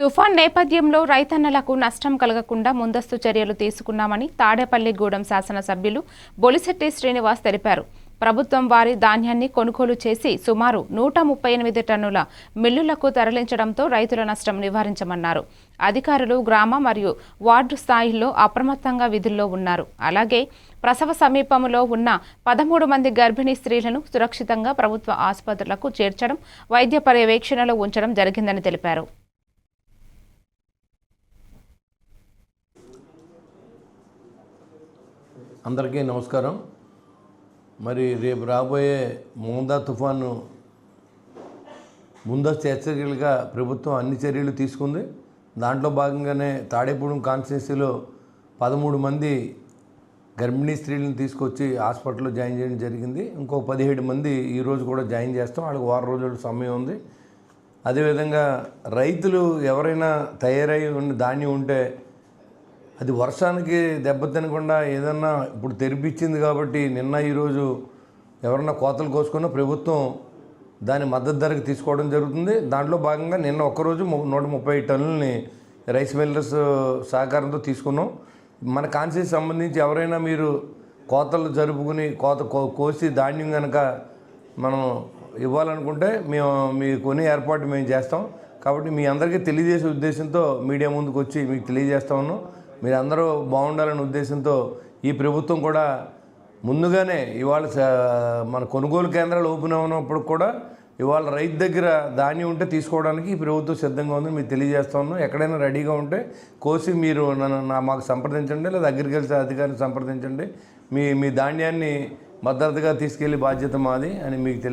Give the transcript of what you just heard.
తుఫాన్ నేపథ్యంలో రైతన్నలకు నష్టం కలగకుండా ముందస్తు చర్యలు తీసుకున్నామని తాడేపల్లిగూడెం శాసనసభ్యులు బొలిశెట్టి శ్రీనివాస్ తెలిపారు. ప్రభుత్వం వారి ధాన్యాన్ని కొనుగోలు చేసి సుమారు నూట ముప్పై ఎనిమిది టన్నుల మిల్లులకు తరలించడంతో రైతుల నష్టం నివారించమన్నారు. అధికారులు గ్రామ మరియు వార్డు స్థాయిల్లో అప్రమత్తంగా విధుల్లో ఉన్నారు. అలాగే ప్రసవ సమీపంలో ఉన్న పదమూడు మంది గర్భిణీ స్త్రీలను సురక్షితంగా ప్రభుత్వ ఆసుపత్రులకు చేర్చడం వైద్య పర్యవేక్షణలో ఉంచడం జరిగిందని తెలిపారు. అందరికీ నమస్కారం. మరి రేపు రాబోయే మోందా తుఫాను ముందస్తు హెచ్చరికలుగా ప్రభుత్వం అన్ని చర్యలు తీసుకుంది. దాంట్లో భాగంగానే తాడేపూడెం కాన్స్టిట్యూన్సీలో పదమూడు మంది గర్భిణీ స్త్రీలను తీసుకొచ్చి హాస్పిటల్లో జాయిన్ చేయడం జరిగింది. ఇంకో పదిహేడు మంది ఈరోజు కూడా జాయిన్ చేస్తాం. వాళ్ళకి వారం రోజుల సమయం ఉంది. అదేవిధంగా రైతులు ఎవరైనా తయారై ఉన్న ధాన్యం ఉంటే అది వర్షానికి దెబ్బతినకుండా ఏదన్నా ఇప్పుడు తెరిపించింది కాబట్టి నిన్న ఈరోజు ఎవరన్నా కోతలు కోసుకున్నా ప్రభుత్వం దాని మద్దతు ధరకు తీసుకోవడం జరుగుతుంది. దాంట్లో భాగంగా నిన్న ఒక్కరోజు ము- నూట ముప్పై టన్నులని రైస్ మిల్లర్స్ సహకారంతో తీసుకున్నాం. మన కాన్సీస్ సంబంధించి ఎవరైనా మీరు కోతలు జరుపుకుని కోత కో- కోసి ధాన్యం కనుక మనం ఇవ్వాలనుకుంటే మేము మీ కొనే ఏర్పాటు మేము చేస్తాం. కాబట్టి మీ అందరికీ తెలియజేసే ఉద్దేశంతో మీడియా ముందుకు వచ్చి మీకు తెలియజేస్తా ఉన్నాం. మీరు అందరూ బాగుండాలనే ఉద్దేశంతో ఈ ప్రభుత్వం కూడా ముందుగానే ఇవాళ మన కొనుగోలు కేంద్రాలు ఓపెన్ అవునప్పుడు కూడా ఇవాళ రైతు దగ్గర ధాన్యం ఉంటే తీసుకోవడానికి ఈ ప్రభుత్వం సిద్ధంగా ఉందని మీకు తెలియజేస్తా ఉన్నాం. ఎక్కడైనా రెడీగా ఉంటే కోసి మీరు నన్ను నా మాకు సంప్రదించండి లేదా అగ్రికల్చర్ అధికారిని సంప్రదించండి. మీ మీ ధాన్యాన్ని భద్రతగా తీసుకెళ్ళే బాధ్యత మాది అని మీకు తెలియ